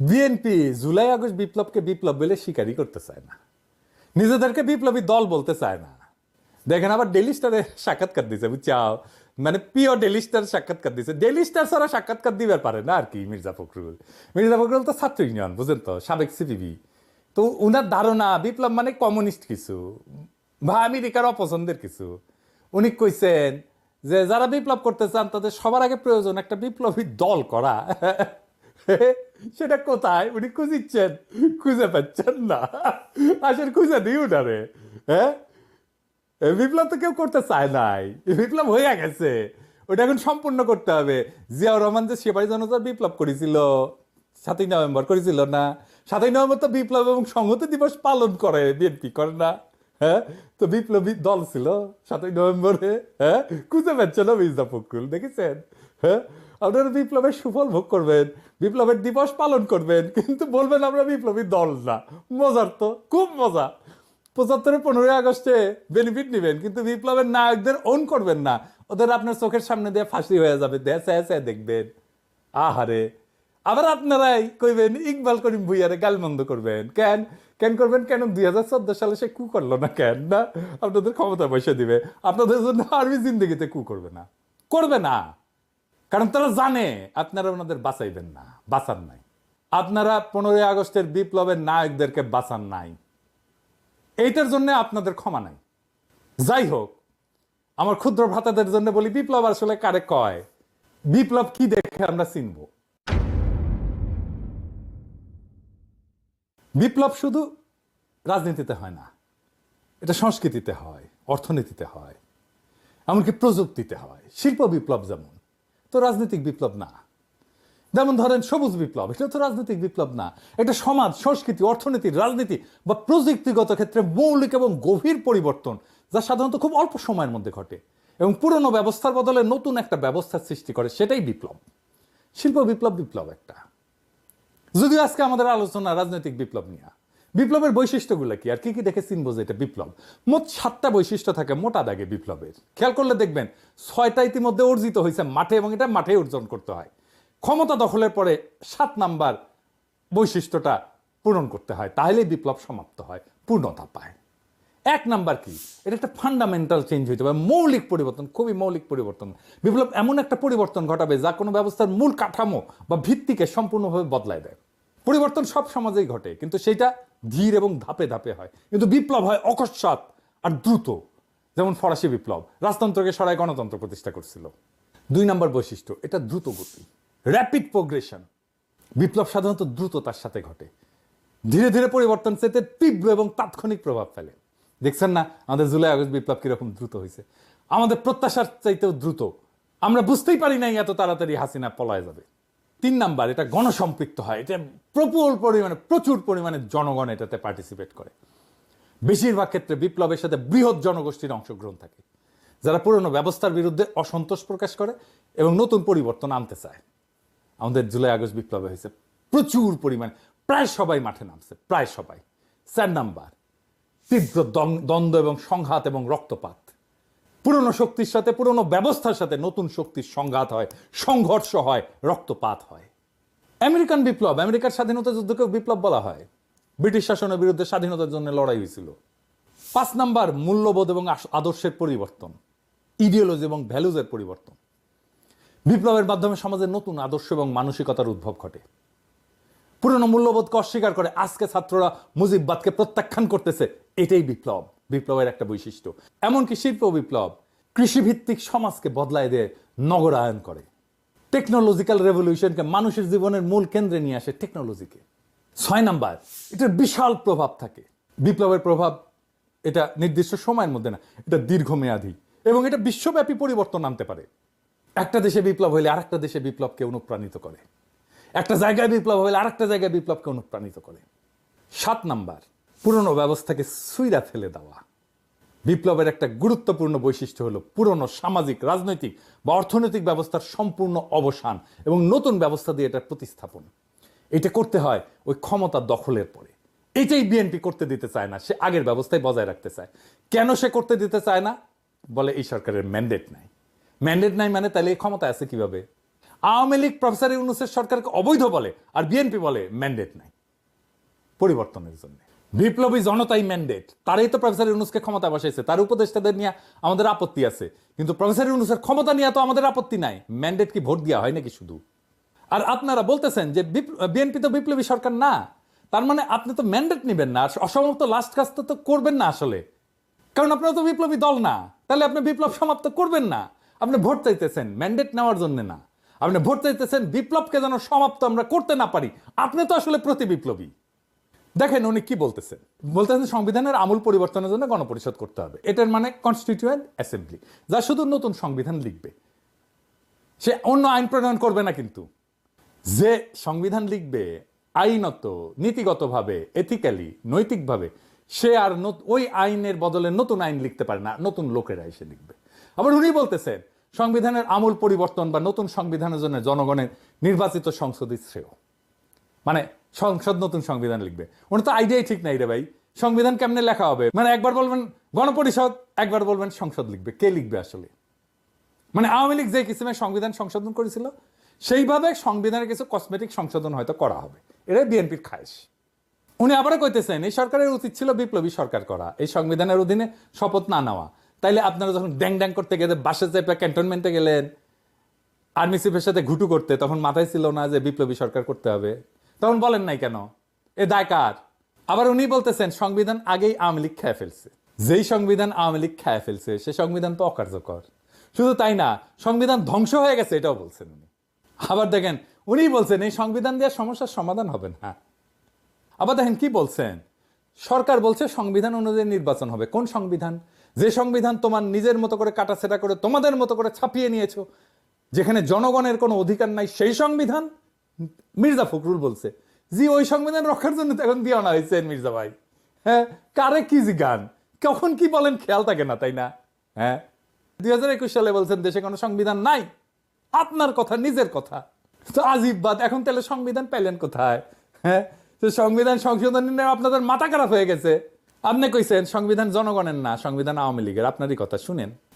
BNP July, August বিপ্লবকে বিপ্লব বলে স্বীকারই করতে চায় না। নিজেদেরকে বিপ্লবী দল বলতে চায় না। দেখেন আবার ডেলি স্টারে সাক্ষাৎকার দিছে, বুঝছাও? মানে পিও ডেলি স্টার সাক্ষাৎকার দিছে। ডেলি স্টার ছাড়া সাক্ষাৎকার দিবার পারে না আর কি মির্জা ফখরুল। মির্জা ফখরুল তো ছাত্র ইউনিয়ন, বুঝেন তো, সাবেক সিপিবি তো উনার ধারণা, বিপ্লব মানে কমিউনিস্ট কিছু, বা আমেরিকার অপছন্দের কিছু। উনি কইছেন যে, যারা বিপ্লব করতে চান, তাদের সবার আগে প্রয়োজন একটা বিপ্লবী দল করা। সেটা কোথায়? উনি খুঁজিচ্ছেন। খুঁজে পাচ্ছেন না। আসলে খুঁজে দিই উনারে। হ্যাঁ? বিপ্লব তো কেউ করতে চায় নাই। বিপ্লব হয়ে গেছে। ওটা এখন সম্পূর্ণ করতে হবে। জিয়াউর রহমান যে সেবাই জনতার বিপ্লব করেছিল, সাতই নভেম্বর করেছিল না? সাতই নভেম্বর তো বিপ্লব এবং সংহতি দিবস পালন করে, বিএনপি করে না। হ্যাঁ? তো বিপ্লবী দল ছিল সাতই নভেম্বরে হ্যাঁ? খুঁজে পাচ্ছে না মির্জা ফখরুল, দেখেছেন? হ্যাঁ? আপনারা বিপ্লবের সুফল ভোগ করবেন, বিপ্লবের দিবস পালন করবেন, কিন্তু বলবেন আমরা বিপ্লবী দল না। মজার তো, খুব মজা। পঁচাত্তরের পনেরোই আগস্টে বেনিফিট নেবেন, কিন্তু বিপ্লবের নায়কদের ওন করবেন না। ওদের আপনার চোখের সামনে দিয়ে ফাঁসি হয়ে যাবে দেশে এসে দেখবেন। আহারে! আবার আপনারাই কইবেন, ইকবাল করিম ভুইয়ারে গালমন্দ করবেন। কেন? কেন করবেন? কেন দুই হাজার চোদ্দ সালে সে কু করল না কেন? না, আপনাদের ক্ষমতা পয়সা দিবে। আপনাদের জন্য আরবি জিন্দগিতে কু করবে না। করবে না। কারণ তারা জানে, আপনারা ওনাদের বাঁচাইবেন না, বাঁচান নাই। আপনারা পনেরোই আগস্টের বিপ্লবের নায়কদেরকে বাঁচান নাই। এইটার জন্য আপনাদের ক্ষমা নাই। যাই হোক, আমার ক্ষুদ্র ভ্রাতাদের জন্য বলি, বিপ্লব আসলে কারে কয়? বিপ্লব কি দেখে আমরা চিনব? বিপ্লব শুধু রাজনীতিতে হয় না, এটা সংস্কৃতিতে হয়, অর্থনীতিতে হয়, এমনকি প্রযুক্তিতে হয়। শিল্প বিপ্লব যেমন, তো রাজনৈতিক বিপ্লব না। যেমন ধরেন সবুজ বিপ্লব, এটা তো রাজনৈতিক বিপ্লব না। এটা সমাজ, সংস্কৃতি, অর্থনীতি, রাজনীতি বা প্রযুক্তিগত ক্ষেত্রে মৌলিক এবং গভীর পরিবর্তন যা সাধারণত খুব অল্প সময়ের মধ্যে ঘটে এবং পুরনো ব্যবস্থার বদলে নতুন একটা ব্যবস্থার সৃষ্টি করে, সেটাই বিপ্লব। শিল্প বিপ্লব বিপ্লব একটা। যদিও আজকে আমাদের আলোচনা রাজনৈতিক বিপ্লব নিয়ে। বিপ্লবের বৈশিষ্ট্যগুলো কি? আর কি কি দেখে চিনবো যে এটা বিপ্লব? মোট সাতটা বৈশিষ্ট্য থাকে মোটা দাগে বিপ্লবের। খেয়াল করলে দেখবেন, ছয়টা ইতিমধ্যে অর্জিত হয়েছে মাঠে এবং এটা মাঠে অর্জন করতে হয়। ক্ষমতা দখলের পরে সাত নাম্বার বৈশিষ্ট্যটা পূরণ করতে হয়। তাহলেই বিপ্লব সমাপ্ত হয়, পূর্ণতা পায়। এক নাম্বার কি? এটা একটা ফান্ডামেন্টাল চেঞ্জ হইতে পারে, মৌলিক পরিবর্তন, খুবই মৌলিক পরিবর্তন। বিপ্লব এমন একটা পরিবর্তন ঘটাবে যা কোনো ব্যবস্থার মূল কাঠামো বা ভিত্তিকে সম্পূর্ণভাবে বদলায় দেয়। পরিবর্তন সব সমাজেই ঘটে, কিন্তু সেটা ধীর এবং ধাপে ধাপে হয়। কিন্তু বিপ্লব হয় অকস্মাৎ আর দ্রুত। যেমন ফরাসি বিপ্লব, রাজতন্ত্রকে সরাই গণতন্ত্র প্রতিষ্ঠা করছিল। দুই নম্বর বৈশিষ্ট্য, এটা দ্রুত গতি র্যাপিড প্রোগ্রেশন বিপ্লব সাধারণত দ্রুততার সাথে ঘটে। ধীরে ধীরে পরিবর্তন চেতে তীব্র এবং তাৎক্ষণিক প্রভাব ফেলে। দেখছেন না? আমাদের জুলাই আগস্ট বিপ্লব কীরকম দ্রুত হয়েছে আমাদের প্রত্যাশার চাইতেও দ্রুত। আমরা বুঝতেই পারি নাই এত তাড়াতাড়ি হাসিনা পলায় যাবে। তিন নাম্বার, এটা গণসম্পৃক্ত হয়। এটা প্রবল পরিমাণে, প্রচুর পরিমাণে জনগণ এটাতে পার্টিসিপেট করে। বেশিরভাগ ক্ষেত্রে বিপ্লবের সাথে বৃহৎ জনগোষ্ঠীর অংশগ্রহণ থাকে, যারা পুরনো ব্যবস্থার বিরুদ্ধে অসন্তোষ প্রকাশ করে এবং নতুন পরিবর্তন আনতে চায়। আমাদের জুলাই আগস্ট বিপ্লবে হয়েছে প্রচুর পরিমাণে, প্রায় সবাই মাঠে নামছে, প্রায় সবাই। চার নাম্বার তীব্র দ্বন্দ্ব এবং সংঘাত এবং রক্তপাত। পুরনো শক্তির সাথে, পুরনো ব্যবস্থার সাথে নতুন শক্তির সংঘাত হয়, সংঘর্ষ হয়, রক্তপাত হয়। আমেরিকান বিপ্লব, আমেরিকার স্বাধীনতা যুদ্ধকে বিপ্লব বলা হয়। ব্রিটিশ শাসনের বিরুদ্ধে স্বাধীনতার জন্য লড়াই হয়েছিল। পাঁচ নাম্বার, মূল্যবোধ এবং আদর্শের পরিবর্তন ইডিওলজি এবং ভ্যালুজের পরিবর্তন। বিপ্লবের মাধ্যমে সমাজের নতুন আদর্শ এবং মানসিকতার উদ্ভব ঘটে। পুরনো মূল্যবোধকে অস্বীকার করে আজকে ছাত্ররা মুজিববাদকে প্রত্যাখ্যান করতেছে এটাই বিপ্লব। বিপ্লবের একটা বৈশিষ্ট্য। এমনকি শিল্প বিপ্লব কৃষিভিত্তিক সমাজকে বদলায় দিয়ে নগরায়ন করে। টেকনোলজিক্যাল রেভলিউশনকে মানুষের জীবনের মূল কেন্দ্রে নিয়ে আসে টেকনোলজিকে ছয় নাম্বার, এটার বিশাল প্রভাব থাকে। বিপ্লবের প্রভাব এটা নির্দিষ্ট সময়ের মধ্যে না, এটা দীর্ঘমেয়াদী এবং এটা বিশ্বব্যাপী পরিবর্তন আনতে পারে। একটা দেশে বিপ্লব হইলে আরেকটা দেশে বিপ্লবকে অনুপ্রাণিত করে। একটা জায়গায় বিপ্লব হইলে আরেকটা জায়গায় বিপ্লবকে অনুপ্রাণিত করে। সাত নাম্বার পুরনো ব্যবস্থাকে সুইরা ফেলে দেওয়া। বিপ্লবের একটা গুরুত্বপূর্ণ বৈশিষ্ট্য হলো পুরনো সামাজিক, রাজনৈতিক বা অর্থনৈতিক ব্যবস্থার সম্পূর্ণ অবসান এবং নতুন ব্যবস্থা দিয়ে এটার প্রতিস্থাপন। এটা করতে হয় ওই ক্ষমতা দখলের পরে। এটাই বিএনপি করতে দিতে চায় না, সে আগের ব্যবস্থায় বজায় রাখতে চায়। কেন সে করতে দিতে চায় না? বলে এই সরকারের ম্যান্ডেট নাই। ম্যান্ডেট নাই মানে তাহলে এই ক্ষমতা আছে কীভাবে? আওয়ামী লীগ প্রফেসর ইউনুসের সরকারকে অবৈধ বলে আর বিএনপি বলে ম্যান্ডেট নাই। পরিবর্তনের জন্য। বিপ্লবী জনতাই ম্যান্ডেট তারাই তো প্রফেসর ইউনুসকে ক্ষমতা বসাইছে। তার উপদেষ্টাদের নিয়ে আমাদের আপত্তি আছে। কিন্তু প্রফেসর ইউনুসের ক্ষমতা নিয়ে তো আমাদের আপত্তি নাই। ম্যান্ডেট কি ভোট দেওয়া হয় নাকি শুধু? আর আপনারা বলতেছেন যে বিএনপি তো বিপ্লবী সরকার না। তার মানে আপনি তো ম্যান্ডেট নেবেন না। অসমাপ্ত লাস্ট কাজটা তো করবেন না আসলে। কারণ আপনারা তো বিপ্লবী দল না। তাহলে আপনি বিপ্লব সমাপ্ত করবেন না। আপনি ভোট চাইতেছেন ম্যান্ডেট নেওয়ার জন্য না। আপনি ভোট চাইতেছেন, বিপ্লবকে যেন সমাপ্ত আমরা করতে না পারি। আপনি তো আসলে প্রতি বিপ্লবী। দেখেন উনি কি বলতেছেন? বলতেছেন সংবিধানের আমূল পরিবর্তনের জন্য গণপরিষদ করতে হবে। এটার মানে কনস্টিটিউয়েন্ট অ্যাসেম্বলি যা শুধু নতুন সংবিধান লিখবে। সে অন্য আইন প্রণয়ন করবে না কিন্তু। যে সংবিধান লিখবে, আইনত, নীতিগতভাবে এথিক্যালি নৈতিকভাবে, সে আর ওই আইনের বদলে নতুন আইন লিখতে পারে না, নতুন লোকেরা এসে লিখবে। আবার উনি বলতেছেন, সংবিধানের আমূল পরিবর্তন বা নতুন সংবিধানের জন্য জনগণের নির্বাচিত সংসদই শ্রেয়। মানে সংসদ নতুন সংবিধান লিখবে। ওনার তো আইডিয়াই ঠিক নাই রে ভাই। সংবিধান কেমনে লেখা হবে? মানে একবার বলবেন গণপরিষদ, একবার বলবেন সংসদ লিখবে। কে লিখবে আসলে? মানে আওয়ামী লীগ যে কিসিমে সংবিধান সংশোধন করেছিল, সেইভাবে সংবিধানের কিছু কসমেটিক সংশোধন হয়তো করা হবে। এটাই বিএনপির খায়েশ। উনি আবারও কইতেছেন, এই সরকারের উচিত ছিল বিপ্লবী সরকার করা। এই সংবিধানের অধীনে শপথ না নেওয়া। তাইলে আপনারা যখন ড্যাং ড্যাং করতে গেলে বাসে চেপে ক্যান্টনমেন্টে গেলেন আর্মি চিফের সাথে ঘুটু করতে, তখন মাথায় ছিল না যে বিপ্লবী সরকার করতে হবে। তখন বলেন নাই কেন? এ দায় কার? আবার উনি বলতেছেন, সংবিধান আগেই আওয়ামী লীগ খেয়ে ফেলছে। যেই সংবিধান আওয়ামী লীগ খেয়ে ফেলছে, সে সংবিধান তো অকার্যকর। শুধু তাই না, সংবিধান ধ্বংস হয়ে গেছে, এটাও বলছেন উনি। আবার দেখেন, উনি বলছেন, এই সংবিধান দিয়ে সমস্যার সমাধান হবে না। আবার দেখেন কি বলছেন? সরকার বলছে সংবিধান অনুযায়ী নির্বাচন হবে। কোন সংবিধান? যে সংবিধান তোমার নিজের মতো করে কাটাছেটা করে তোমাদের মতো করে ছাপিয়ে নিয়েছো, যেখানে জনগণের কোনো অধিকার নাই, সেই সংবিধান? মির্জা ফখরুল বলছে, জি, ওই সংবিধান রক্ষার জন্য তো এখন দিয়ে আনা হয়েছে, মির্জা ভাই। হ্যাঁ কারে কি গান কখন কি বলেন খেয়াল থাকে না, তাই না? হ্যাঁ। দুই হাজার একুশ সালে বলছেন, দেশে কোনো সংবিধান নাই। আপনার কথা, নিজের কথা। তো আজিব বাদ, এখন তাহলে সংবিধান পেলেন কোথায়? হ্যাঁ। তো সংবিধান সংশোধন নিয়ে আপনাদের মাথা খারাপ হয়ে গেছে। আপনি কইছেন, সংবিধান জনগণের না, সংবিধান আওয়ামী লীগের। আপনারই কথা শুনেন।